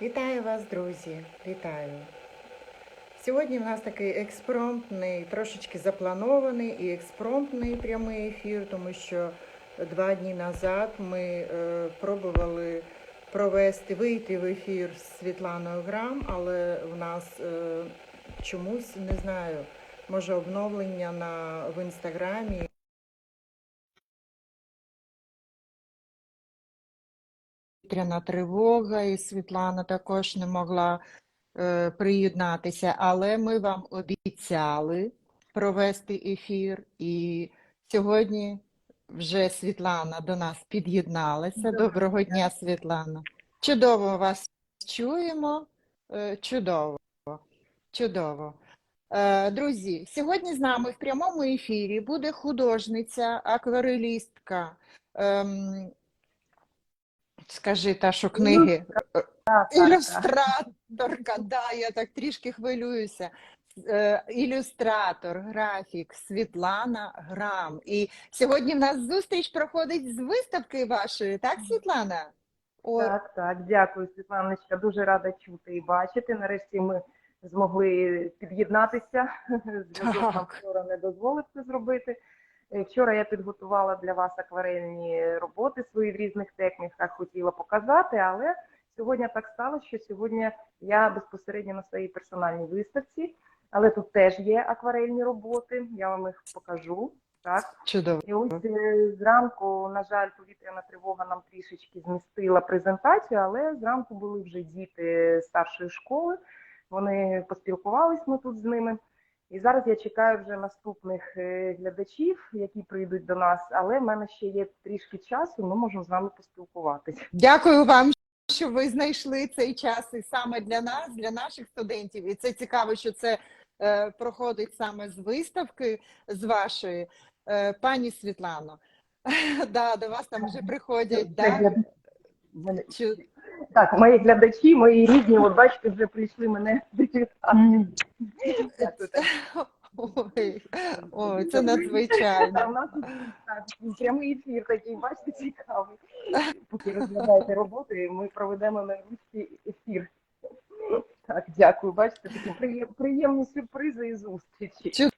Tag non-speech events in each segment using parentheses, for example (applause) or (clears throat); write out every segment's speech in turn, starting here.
Вітаю вас, друзі! Вітаю! Сьогодні в нас такий експромтний, трошечки запланований і експромтний прямий ефір, тому що два дні назад ми е, пробували провести, вийти в ефір з Світланою Грам, але в нас е, чомусь не знаю, може обновлення на в інстаграмі. Повітряна тривога, і Світлана також не могла е, приєднатися, але ми вам обіцяли провести ефір, і сьогодні вже Світлана до нас під'єдналася. Доброго Доброго дня, Світлана. Чудово вас чуємо. Е, Чудово, чудово. Е, Друзі, сьогодні з нами в прямому ефірі буде художниця, акварелістка. ем, Скажи, та, що книги так, так. Ілюстраторка, да, я так трішки хвилююся. Е, Ілюстратор, графік Світлана Грам. І сьогодні в нас зустріч проходить з виставки вашої, так, Світлана? Так, так, дякую, Світланочка. Дуже рада чути і бачити. Нарешті ми змогли під'єднатися. Зв'язок нам вчора не дозволив це зробити. Е, Вчора я підготувала для вас акварельні роботи свої в різних техніках, хотіла показати, але сьогодні так сталося, що сьогодні я безпосередньо на своїй персональній виставці, але тут теж є акварельні роботи, я вам їх покажу. Так. чудово. І ось е, зранку, на жаль, повітряна тривога нам трішечки змістила презентацію, але зранку були вже діти старшої школи. Вони поспілкувались ми тут з ними. І зараз я чекаю вже наступних е, глядачів, які прийдуть до нас. Але в мене ще є трішки часу. Ми можемо з вами поспілкуватись. Дякую вам, що ви знайшли цей час і саме для нас, для наших студентів. І це цікаво, що це е, проходить саме з виставки з вашої. Е, пані Світлано, (laughs) да, до вас там вже приходять. Да? Так, мої глядачі, мої рідні, от бачите, вже прийшли мене привітати. Ой, ой, це надзвичайно. В нас тут, прямий ефір такий, бачите, цікавий. Поки розглядаєте роботи, ми проведемо на русі ефір. Так, дякую. Бачите, такі приєм- приємні сюрпризи і зустрічі.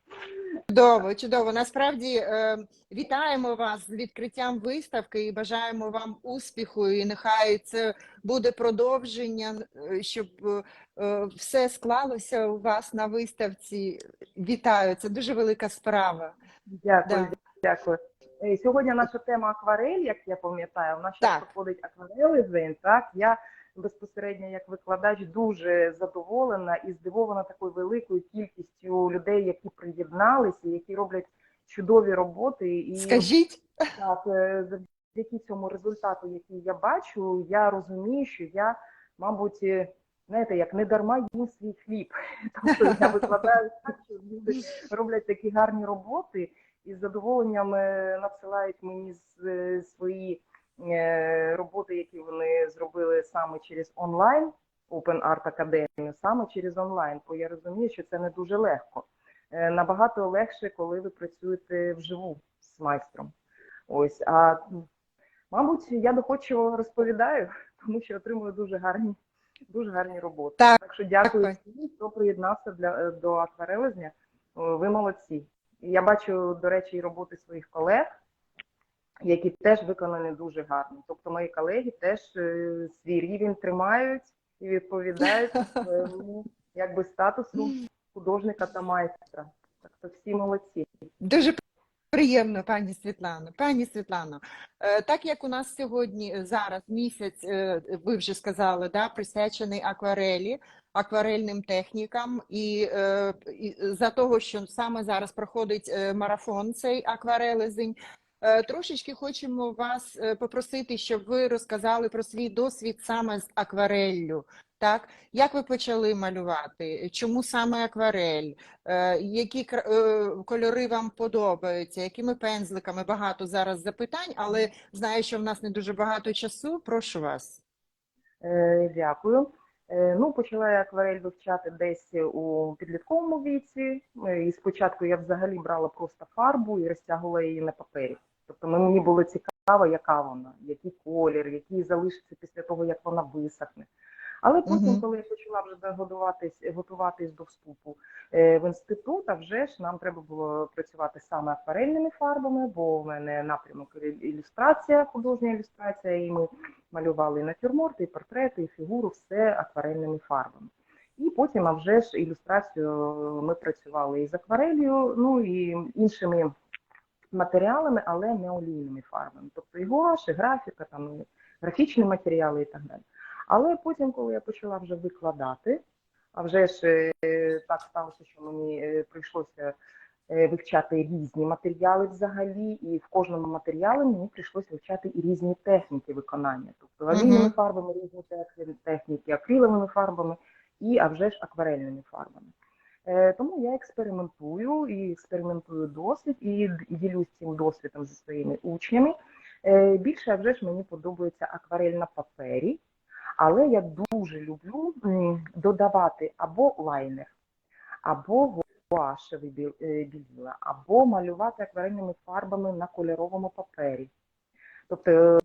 Чудово, чудово. Насправді е, вітаємо вас з відкриттям виставки і бажаємо вам успіху. І нехай це буде продовження, е, щоб е, все склалося у вас на виставці. Вітаю, це дуже велика справа. Дякую, Да. дякую. Сьогодні наша тема акварель, як я пам'ятаю, у нас ще проходить акварель так. Я безпосередньо як викладач дуже задоволена і здивована такою великою кількістю людей, які приєдналися, які роблять чудові роботи. І Скажіть, Так, е, завдяки цьому результату, який я бачу, я розумію, що я, мабуть, е, знаєте, як не дарма їм свій хліб. (laughs) Тобто я викладаю так, що люди роблять такі гарні роботи і з задоволенням е, надсилають мені свої роботи, які вони зробили саме через онлайн, Open Art Academy, саме через онлайн, бо я розумію, що це не дуже легко. Е, Набагато легше, коли ви працюєте вживу з майстром. Ось, а мабуть, я доходчиво розповідаю, (laughs) тому що отримую дуже гарні, дуже гарні роботи. Так, що дякую так. всім, хто приєднався для до акварелезня. Ви молодці. Я бачу, до речі, і роботи своїх колег, які теж виконані дуже гарно. Тобто мої колеги теж е, свій рівень тримають і відповідають (laughs) своєму якби статусу художника та майстра. Так то всі молодці. Дуже приємно, пані Світлано. Пані Світлано, е, так як у нас сьогодні е, зараз місяць, ви вже сказали, да, присвячений акварелі, акварельним технікам, і, і за того, що саме зараз проходить марафон цей акварелезень. Е, Трошечки хочемо вас е, попросити, щоб ви розказали про свій досвід саме з аквареллю. Так, як ви почали малювати? Чому саме акварель? Е, Які кольори вам подобаються? Якими пензликами? Багато зараз запитань, але знаю, що в нас не дуже багато часу. Прошу вас. Дякую. Ну, почала я акварель вивчати десь у підлітковому віці. І спочатку я взагалі брала просто фарбу і розтягувала її на папері. Тобто мені було цікаво, яка вона, який колір, який залишиться після того, як вона висохне. Але потім, Мгм. коли я почала вже готуватись, готуватись до вступу е, в інститут, а вже ж нам треба було працювати саме акварельними фарбами, бо в мене напрямок ілюстрація, художня ілюстрація, і ми малювали і натюрморти, і портрети, і фігуру, все акварельними фарбами. І потім, а вже ж ілюстрацію ми працювали і з акварелью, ну і іншими матеріалами, але не олійними фарбами. Тобто і гуаш, і графіка, там, і графічні матеріали і так далі. Але потім, коли я почала вже викладати, а вже ж е, так сталося, що мені е, прийшлося е, вивчати різні матеріали взагалі, і в кожному матеріалі мені прийшлося вивчати і різні техніки виконання. Тобто олійними фарбами різні техніки, акриловими фарбами і а вже ж акварельними фарбами. Е, Тому я експериментую і експериментую досвід, і ділюсь цим досвідом зі своїми учнями. Е, Більше вже ж мені подобається акварель на папері, але я дуже люблю додавати або лайнер, або гуашеві біл- е, або малювати акварельними фарбами на кольоровому папері. Тобто,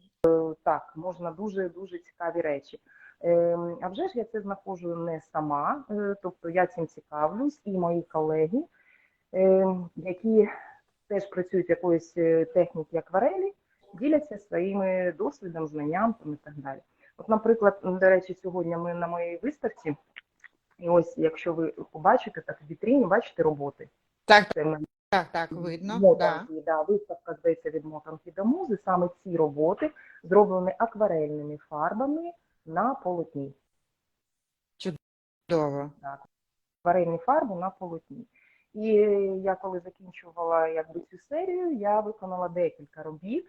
так, можна дуже дуже цікаві речі. Ем, А вже ж я це знаходжу не сама, е, тобто я цим цікавлюсь, і мої колеги, ем, які теж працюють якоїсь е, техніки акварелі, діляться своїми досвідом, знанням там, і так далі. От, наприклад, до речі, сьогодні ми на моїй виставці, і ось, якщо ви побачите, так в вітріні бачите роботи. Так, Це в так, так, видно. Мотанки, да, виставка зветься від мотанки до музи. Саме ці роботи зроблені акварельними фарбами на полотні. Чудово. Акварельні фарби на полотні. І я коли закінчувала якби цю серію, я виконала декілька робіт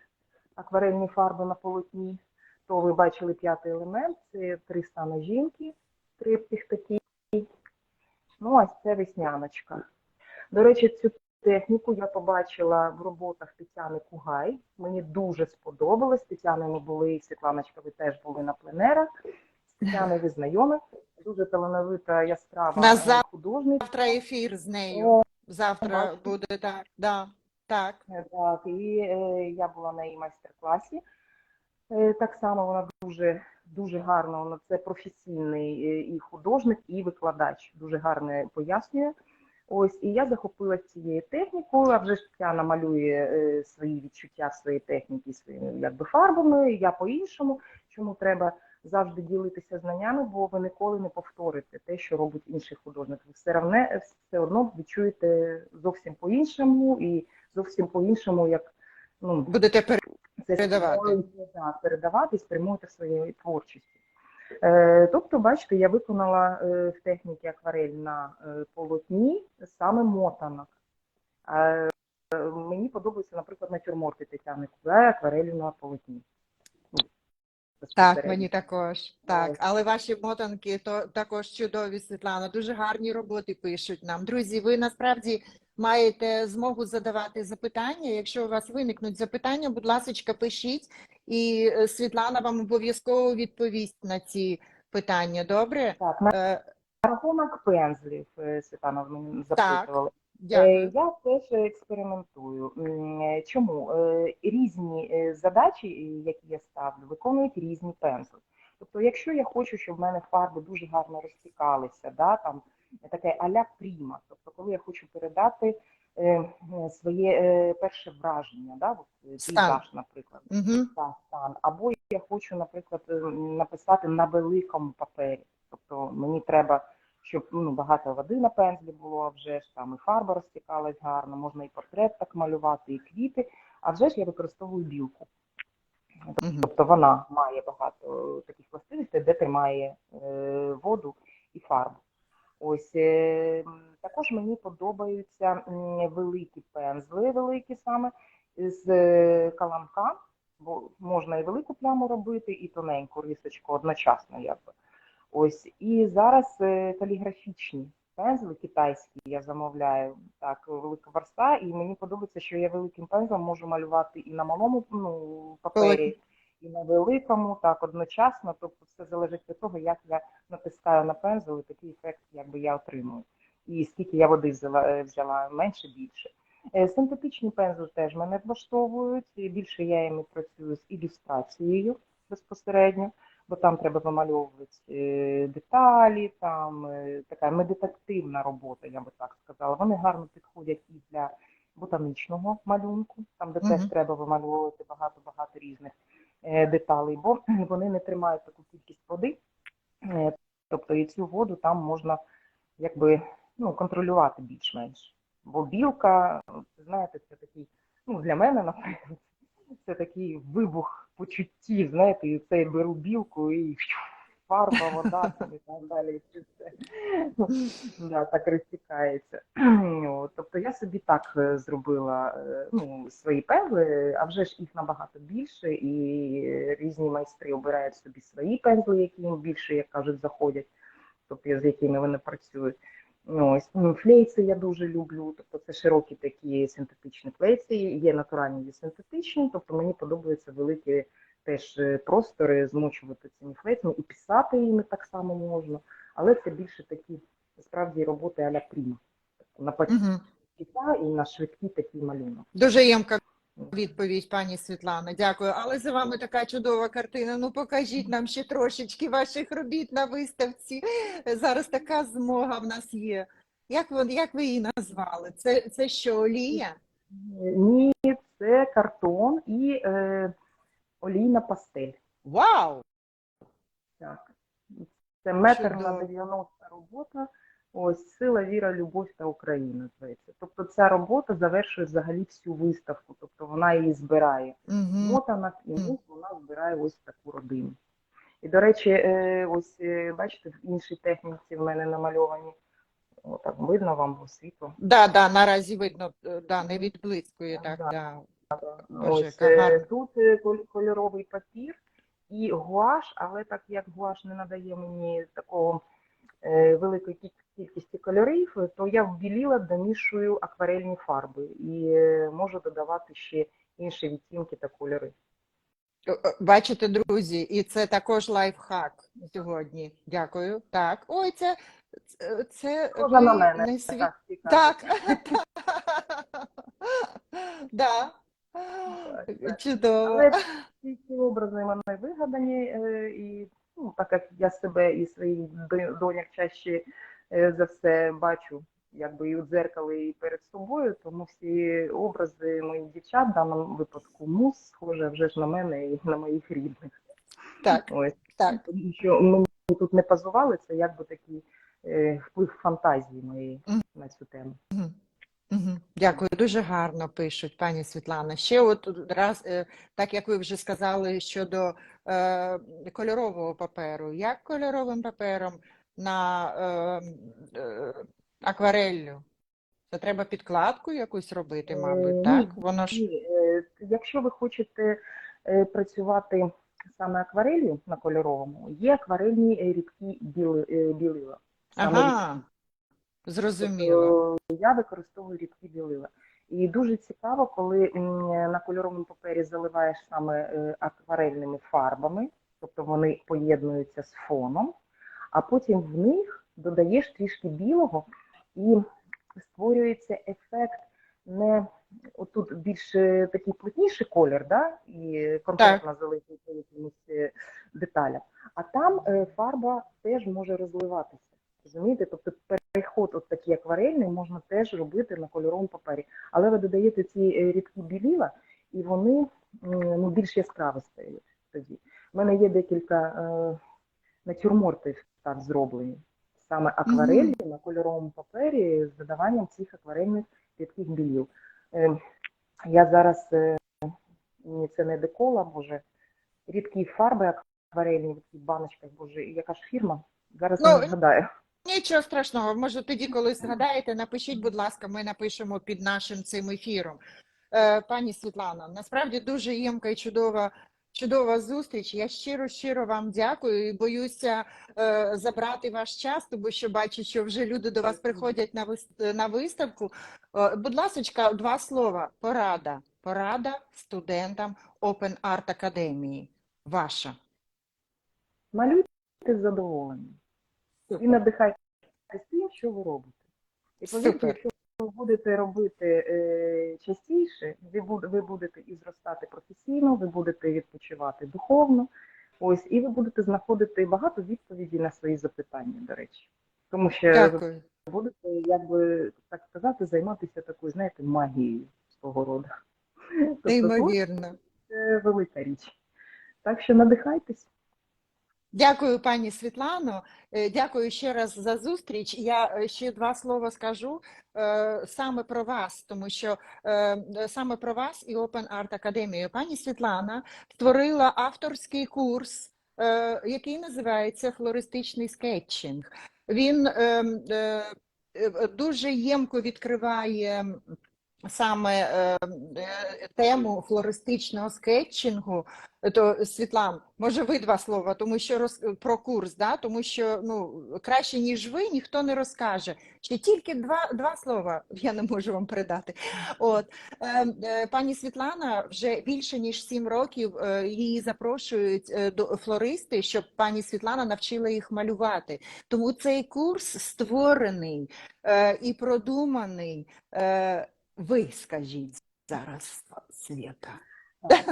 акварельні фарби на полотні. То ви бачили п'ятий елемент, це три стани жінки, триптих такий. Ну, ось це весняночка. До речі, цю техніку я побачила в роботах Тетяни Кугай. Мені дуже сподобалось. З Тетяною ми були, і Світланочка, ви теж були на пленерах. З Тетяною ви знайомі. Дуже талановита, яскрава На художниця. Завтра ефір з нею. О, Завтра буде так. Да. Так. Так, і е, я була на її майстер-класі. Е, так само вона дуже, дуже гарно, вона це професійний е, і художник, і викладач. Дуже гарно пояснює. Ось, і я захопилася цією технікою, а вже ж Тетяна малює е, свої відчуття своєї техніки своїми якби фарбами, я по-іншому. Чому треба завжди ділитися знаннями, бо ви ніколи не повторите те, що робить інший художник. Ви все, равне, все одно відчуєте зовсім по-іншому і зовсім по-іншому, як ну, Будете пере... це Передавати. да, передавати спрямуєте своєю творчістю. Е, тобто, бачите, я виконала е, в техніці акварель на е, полотні саме мотанок. Мені подобаються, наприклад, натюрморти Тетяни Кугай акварелю на полотні. Ну, Так, мені також. Так, але ваші мотанки то також чудові, Світлана. Дуже гарні роботи пишуть нам. Друзі, ви насправді маєте змогу задавати запитання. Якщо у вас виникнуть запитання, будь ласка, пишіть, і е, Світлана вам обов'язково відповість на ці питання. Добре? Так, на Е, рахунок пензлів, е, Світлана ви мене запитували. Дякую. Я теж експериментую. Чому? Різні задачі, які я ставлю, виконують різні пензли. Тобто, якщо я хочу, щоб в мене фарби дуже гарно розтікалися, да, там таке аля пріма, тобто, коли я хочу передати своє е, перше враження, да, от, е, пейзаж, наприклад, Угу. та, стан. Або я хочу, наприклад, е, написати на великому папері. Тобто мені треба, щоб ну, багато води на пензлі було, а вже ж там і фарба розтікалась гарно, можна і портрет так малювати, і квіти. А вже ж я використовую білку. Тобто вона має багато е, таких властивостей, де тримає е, воду і фарбу. Ось е, також мені подобаються великі пензли, великі саме з е, каламка, бо можна і велику пляму робити, і тоненьку рисочку одночасно, якби. Ось і зараз е, каліграфічні пензли китайські я замовляю так, велика верста, і мені подобається, що я великим пензлем можу малювати і на малому ну, папері, і на великому, так одночасно. Тобто все залежить від того, як я натискаю на пензел, і такий ефект якби я отримую. І скільки я води взяла, е, взяла менше, більше. Е, Синтетичні пензли теж мене влаштовують. Більше я іми працюю з ілюстрацією безпосередньо. бо там треба вимальовувати е, деталі, там така медитативна робота, я би так сказала. Вони гарно підходять і для ботанічного малюнку, там де теж треба вимальовувати багато-багато різних деталей, бо (clears throat) вони не тримають таку кількість води. Е, Тобто і цю воду там можна якби ну, контролювати більш-менш. Бо білка, знаєте, це такий, ну для мене, наприклад, (laughs) це такий вибух почуттів, знаєте, і це я беру білку і фарба, вода там і так далі. І все ну, да, так розтікається. Тобто я собі так е, зробила е, ну, свої пензли, а вже ж їх набагато більше, і різні майстри обирають собі свої пензли, які їм більше, як кажуть, заходять, тобто з якими вони працюють. Ну, Ось ну, флейці я дуже люблю, тобто це широкі такі синтетичні флейці, є натуральні, є синтетичні, тобто мені подобаються великі теж е, простори змочувати флейцями і писати їми так само можна, але це більше такі справді роботи аля пріма. Тобто на Мгм. пакета і на швидкий такий малюнок. Дуже ємка відповідь, пані Світлана. Дякую. Але за вами така чудова картина. Ну покажіть нам ще трошечки ваших робіт на виставці. Зараз така змога в нас є. Як ви, як ви її назвали? Це, це що, олія? Ні, це картон і е, олійна пастель. Вау! Так. Це метр на Чудово. 90 робота. Ось сила, віра, любов та Україна. зветься. Тобто ця робота завершує взагалі всю виставку, тобто вона її збирає. Угу. Мотанок і мус вона збирає ось таку родину. І, до речі, е, ось е, бачите, в іншій техніці в мене намальовані. Отак видно вам світло. Да, да, наразі видно, е, да, не відблискує так. Да. Да. Ось е, тут е, кольоровий папір і гуаш, але так як гуаш не надає мені такого е, великої кількості кольорів, то я вбіліла, домішую акварельні фарби і можу додавати ще інші відтінки та кольори. Бачите, друзі, і це також лайфхак сьогодні. Дякую. Так. Ой, це, це, на мене. не сві- Так, (laughs) Так. Да. Так. Чудово. Але ці, образи вони вигадані, е, і ну, так як я себе і своїх до- доньок чаще е, за все бачу, якби і у дзеркалі, і перед собою, тому всі образи моїх дівчат, в даному випадку мус, схоже вже ж на мене і на моїх рідних. Так, Ось. так. Тому що мені тут не позували, це якби такий е, вплив фантазії моєї Мгм. на цю тему. Дякую, дуже гарно пишуть, пані Світлана. Ще от раз, е, так як ви вже сказали щодо е, кольорового паперу, як кольоровим папером на е, е, аквареллю? Це треба підкладку якусь робити, мабуть, так? Воно ж якщо ви хочете працювати саме акварелью на кольоровому, є акварельні рідкі біли, білила. Саме ага, зрозуміло. Тобто я використовую рідкі білила. І дуже цікаво, коли на кольоровому папері заливаєш саме е, акварельними фарбами, тобто вони поєднуються з фоном, а потім в них додаєш трішки білого і створюється ефект не отут більш е, такий плотніший колір, да, і конкретно залитий по якимось е, деталям, а там фарба теж може розливатися. Розумієте? Тобто переход от такий акварельний можна теж робити на кольоровому папері. Але ви додаєте ці е, рідкі біліла, і вони ну, більш яскраві стають тоді. У мене є декілька е, натюрмортів так зроблені. Саме акварелі на кольоровому папері з додаванням цих акварельних рідких білів. Е, я зараз, е, це не декола, може, рідкі фарби акварельні в таких баночках, боже, яка ж фірма? Зараз Ну, не згадаю. Нічого страшного, може тоді, коли згадаєте, напишіть, будь ласка, ми напишемо під нашим цим ефіром. Е, Пані Світлана, насправді дуже ємка і чудова, чудова зустріч. Я щиро, щиро вам дякую і боюся е, забрати ваш час, тому що бачу, що вже люди до вас приходять на, вис- на виставку. Е, будь ласка, два слова. Порада. Порада студентам Open Art Академії. Ваша. Малюйте з задоволенням і надихайтеся тим, що ви робите. І повірте, якщо ви будете робити е, частіше, ви, буд- ви будете і зростати професійно, ви будете відпочивати духовно. Ось, і ви будете знаходити багато відповідей на свої запитання, до речі. Тому що ви Дякую. будете, як би так сказати, займатися такою, знаєте, магією свого роду. Тобто це велика річ. Так що надихайтесь. Дякую, пані Світлано. Е, Дякую ще раз за зустріч. Я е, ще два слова скажу е, саме про вас, тому що саме про вас і Open Art Академію. Пані Світлана створила авторський курс, який називається Флористичний скетчинг. Він е, е, е, дуже ємко відкриває саме е, е, тему флористичного скетчингу. То Світлан, може ви два слова, тому що роз про курс, да? тому що ну краще ніж ви ніхто не розкаже. Ще тільки два, два слова я не можу вам передати. От е, е, пані Світлана вже більше ніж сім років е, її запрошують е, до флористи, щоб пані Світлана навчила їх малювати. Тому цей курс створений е, і продуманий. Е, ви скажіть зараз, Свята.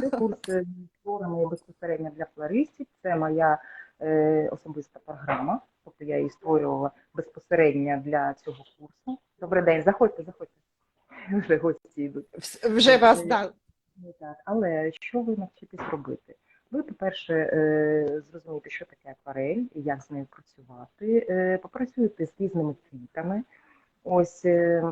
Це курс е, створений безпосередньо для флористів. Це моя е, особиста програма. Тобто я її створювала безпосередньо для цього курсу. Добрий день, заходьте, заходьте. Вже гості йдуть. Вже вас да, Ну, так. Але що ви навчитесь робити? Ви, по-перше, е, зрозумієте, що таке акварель як з нею працювати. Е, Попрацюєте з різними квітами. Ось е,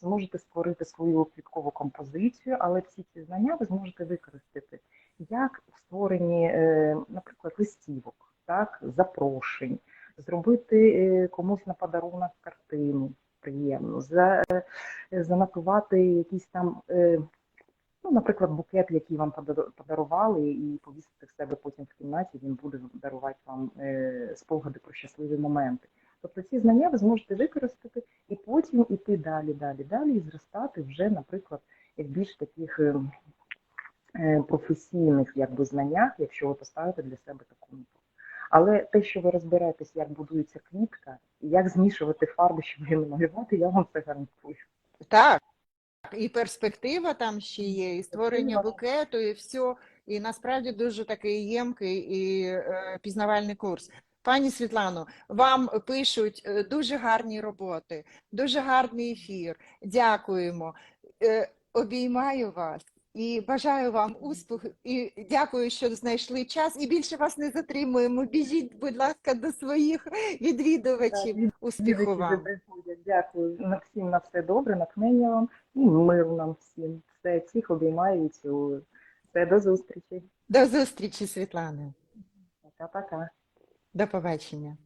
зможете створити свою квіткову композицію, але всі ці знання ви зможете використати як в створенні, е, наприклад, листівок, так, запрошень, зробити е, комусь на подарунок картину приємну, за, занотувати якісь там, ну, наприклад, букет, який вам пода- подарували, і повісити в себе потім в кімнаті, він буде дарувати вам спогади про щасливі моменти. Тобто ці знання ви зможете використати і потім іти далі, далі, далі і зростати вже, наприклад, як більш таких е, е, професійних якби, знаннях, якщо ви поставите для себе таку мету. Але те, що ви розберетесь, як будується квітка, і як змішувати фарби, щоб її намалювати, я вам це гарантую. так. І перспектива там ще є, і створення букету, і все. І насправді дуже такий ємкий і е, пізнавальний курс. Пані Світлано, вам пишуть е, дуже гарні роботи, дуже гарний ефір. Дякуємо. Е, обіймаю вас і бажаю вам успіху. І дякую, що знайшли час. І більше вас не затримуємо. Біжіть, будь ласка, до своїх відвідувачів. Успіху вам. Дякую на всім на все добре, натхнення вам і миру нам всім. Все, всіх обіймаю і цілую. Все, до зустрічі. До зустрічі, Світлана. Пока-пока. До побачення.